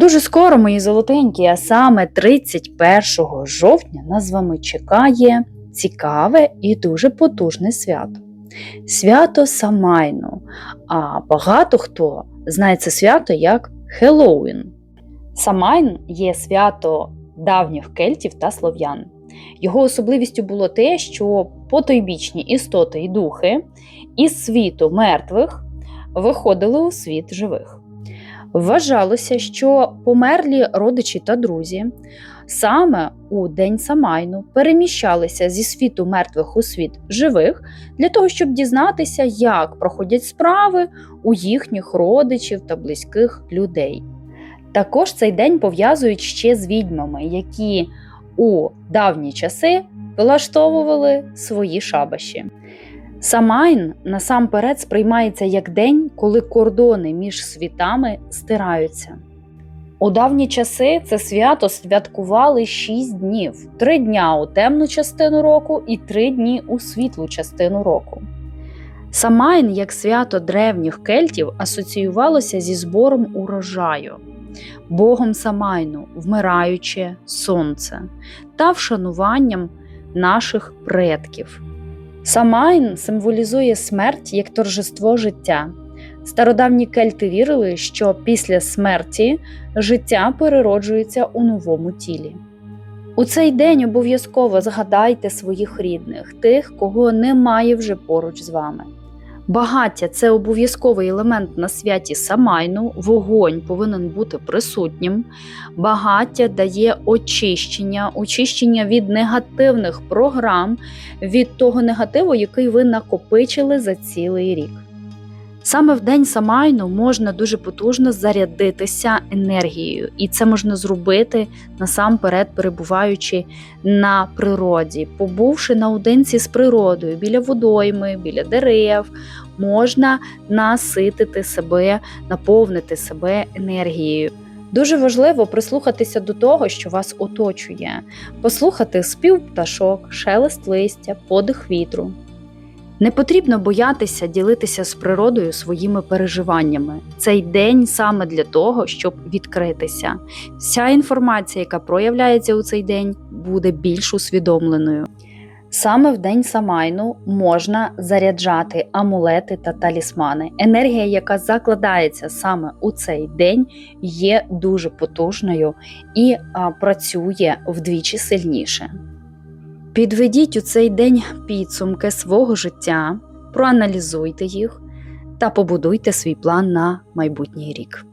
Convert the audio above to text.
Дуже скоро, мої золотенькі, а саме 31 жовтня нас з вами чекає цікаве і дуже потужне свято. Свято Самайну. А багато хто знає це свято як Хеллоуін. Самайн є свято давніх кельтів та слов'ян. Його особливістю було те, що потойбічні істоти і духи із світу мертвих виходили у світ живих. Вважалося, що померлі родичі та друзі саме у день Самайну переміщалися зі світу мертвих у світ живих для того, щоб дізнатися, як проходять справи у їхніх родичів та близьких людей. Також цей день пов'язують ще з відьмами, які у давні часи влаштовували свої шабаші. Самайн насамперед сприймається як день, коли кордони між світами стираються. У давні часи це свято святкували 6 днів: 3 дня у темну частину року і 3 дні у світлу частину року. Самайн, як свято древніх кельтів, асоціювалося зі збором урожаю, богом Самайну, вмираюче сонце та вшануванням наших предків. Самайн символізує смерть як торжество життя. Стародавні кельти вірили, що після смерті життя перероджується у новому тілі. У цей день обов'язково згадайте своїх рідних, тих, кого немає вже поруч з вами. Багаття це обов'язковий елемент на святі Самайну, вогонь повинен бути присутнім. Багаття дає очищення, очищення від негативних програм, від того негативу, який ви накопичили за цілий рік. Саме в день Самайну можна дуже потужно зарядитися енергією, і це можна зробити насамперед, перебуваючи на природі, побувши наодинці з природою, біля водойми, біля дерев, можна наситити себе, наповнити себе енергією. Дуже важливо прислухатися до того, що вас оточує, послухати спів пташок, шелест листя, подих вітру. Не потрібно боятися ділитися з природою своїми переживаннями. Цей день саме для того, щоб відкритися. Вся інформація, яка проявляється у цей день, буде більш усвідомленою. Саме в день Самайну можна заряджати амулети та талісмани. Енергія, яка закладається саме у цей день, є дуже потужною і а, працює вдвічі сильніше. Підведіть у цей день підсумки свого життя, проаналізуйте їх та побудуйте свій план на майбутній рік.